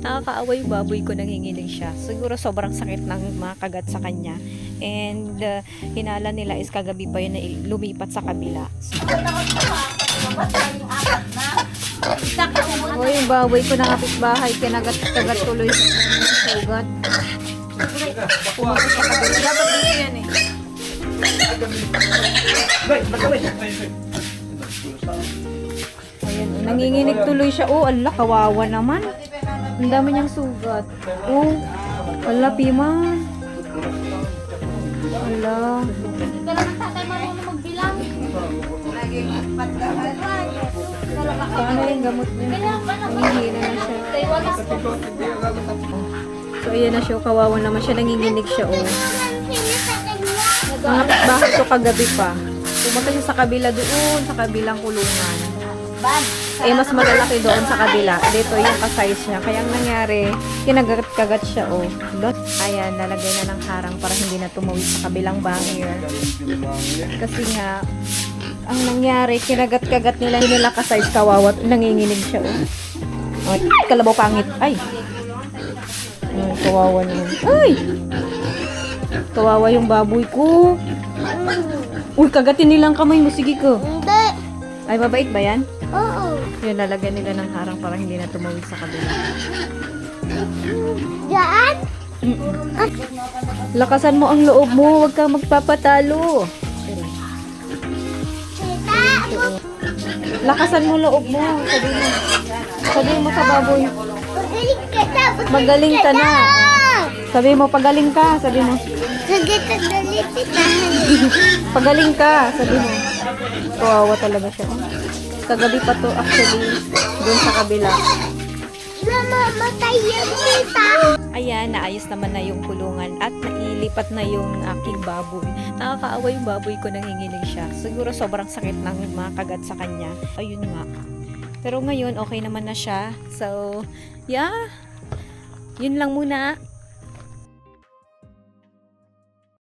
Nakakaawa yung baboy ko, nanginginig siya. Siguro sobrang sakit ng mga kagat sa kanya. And uh, hinala nila is kagabi pa yun na lumipat sa kabila. O yung baboy ko ng kapitbahay, kinagat-kagat tuloy sa sugat. Pumunta sa kabila. Dapat dito yan eh. Ayan, nanginginig tuloy siya. Oh, ala, kawawa naman. Ang dami niyang sugat. Oh, ala, piman. Ala. Talagang tatay marunong magbilang. Paano yung gamot niya? Nanghihina na siya. So, ayan na siya. Kawawa naman siya. Nanginginig siya, oh. Mga bahay ko kagabi pa. Pumunta siya sa kabila doon, sa kabilang kulungan. Eh, mas malalaki doon sa kabila. Dito yung ka-size niya. Kaya ang nangyari, kinagat-kagat siya, oh. Dot. Ayan, lalagay na ng harang para hindi na tumawid sa kabilang bangir. Kasi nga, ang nangyari, kinagat-kagat nila, nila ka-size kawawat. Nanginginig siya, oh. Ay, kalabaw pangit. Ay! Ay, kawawa naman. Ay! Kawawa yung baboy ko. Uy, kagatin nilang kamay mo. Sige ko. Hindi. Ay, mabait ba yan? Oo. Yun, lalagyan nila ng harang para hindi na tumawid sa kabila. Diyan? Lakasan mo ang loob mo, huwag kang magpapatalo. Lakasan mo loob mo, sabi mo. Sabi mo sa baboy, Magaling ka na. magaling ka na. Sabi mo, pagaling ka, sabi mo. Pagaling ka, sabi mo. Kawawa talaga siya. Kagabi pa to actually, doon sa kabila. Namamatay yan, tita. Ayan, naayos naman na yung kulungan at nailipat na yung aking baboy. Nakakaawa yung baboy ko, nanginginig siya. Siguro sobrang sakit ng mga kagat sa kanya. Ayun nga. Pero ngayon, okay naman na siya. So, yeah. Yun lang muna.